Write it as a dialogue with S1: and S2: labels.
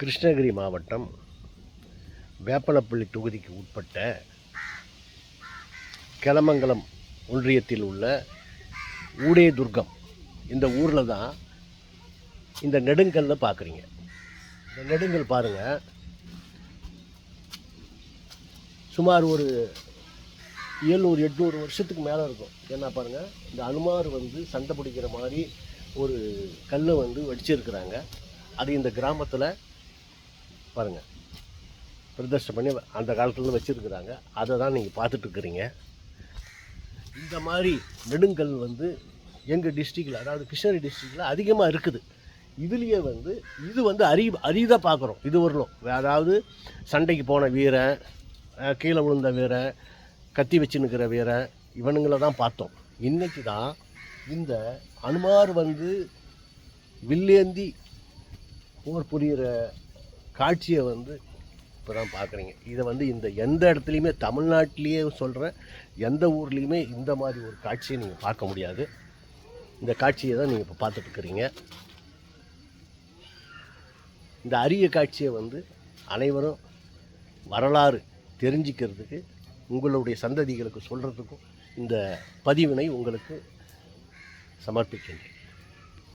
S1: கிருஷ்ணகிரி மாவட்டம் வேப்பலப்பள்ளி தொகுதிக்கு உட்பட்ட கெலமங்கலம் ஒன்றியத்தில் உள்ள ஊடேதுர்கம் இந்த ஊரில் தான் இந்த நெடுங்கல்ல பார்க்குறீங்க இந்த நெடுங்கல் பாருங்கள் சுமார் ஒரு ஏழ்நூறு எட்நூறு வருஷத்துக்கு மேலே இருக்கும். என்ன பாருங்கள் இந்த அனுமார் வந்து சண்டை பிடிக்கிற மாதிரி ஒரு கல்லை வந்து வடிச்சிருக்கிறாங்க. அது இந்த கிராமத்தில் பாருங்கள் பிரதிஷ்டை பண்ணி அந்த காலத்துலேருந்து வச்சுருக்குறாங்க. அதை தான் நீங்கள் பார்த்துட்டு இருக்கிறீங்க இந்த மாதிரி நெடுங்கல் வந்து எங்கள் டிஸ்ட்ரிக்டில் அதாவது கிருஷ்ணகிரி டிஸ்ட்ரிக்டில் அதிகமாக இருக்குது. இதுலேயே வந்து இது வந்து அரி அரிதாக பார்க்குறோம். இது வரலும் அதாவது சண்டைக்கு போன வீரன் கீழே விழுந்த வீரன் கத்தி வச்சு நிற்கிற வீரன் இவனுங்களை தான் பார்த்தோம். இன்றைக்கி தான் இந்த அனுமார் வந்து வில்லேந்தி போர் புரிகிற காட்சியை வந்து இப்போ தான் பார்க்குறீங்க. இதை வந்து இந்த எந்த இடத்துலையுமே தமிழ்நாட்டிலேயே சொல்கிறேன் எந்த ஊர்லேயுமே இந்த மாதிரி ஒரு காட்சியை நீங்கள் பார்க்க முடியாது. இந்த காட்சியை தான் நீங்கள் இப்போ பார்த்துட்ருக்குறீங்க இந்த அரிய காட்சியை வந்து அனைவரும் வரலாறு தெரிஞ்சுக்கிறதுக்கு உங்களுடைய சந்ததிகளுக்கு சொல்கிறதுக்கும் இந்த பதிவினை உங்களுக்கு சமர்ப்பிக்கின்றேன்.